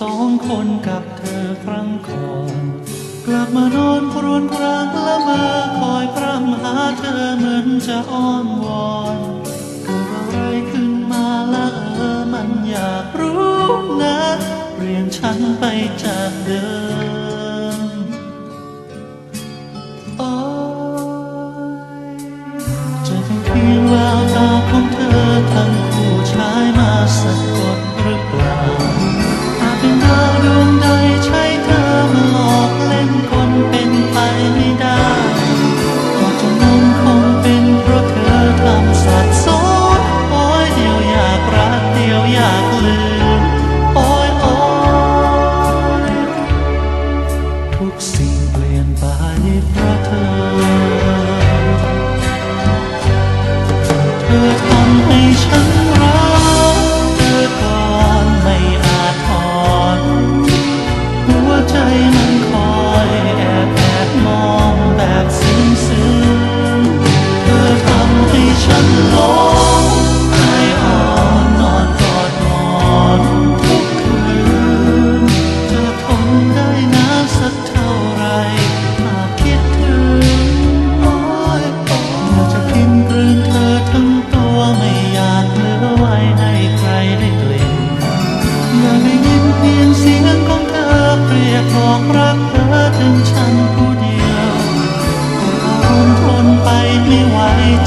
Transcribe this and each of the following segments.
สองคนกับเธอครั้งครอน กลับมานอนครวญครางละมาคอยพร่ำหาเธอเหมือนจะอ้อนวอนเกิดอะไรขึ้นมาละเออมันอยากรู้นะเปลี่ยนฉันไปจากเดิมอ้ยจะเป็เพียงแววตาของเธอทั้งคู่ชายมาสัก ทุกสิ่งเปลี่ยนไปเพราะเธอเธอ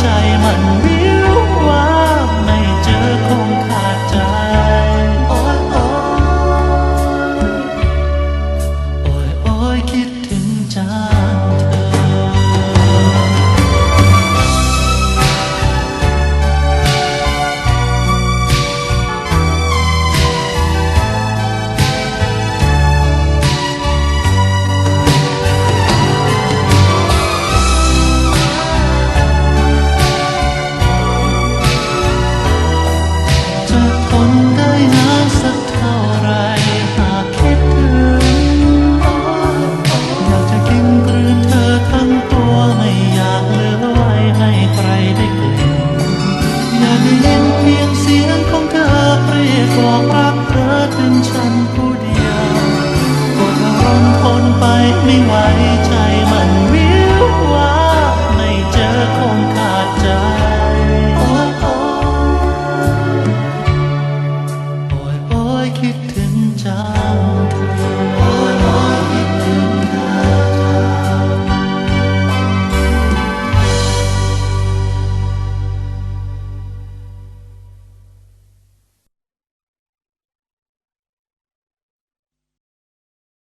ใจมันวิ Thank you.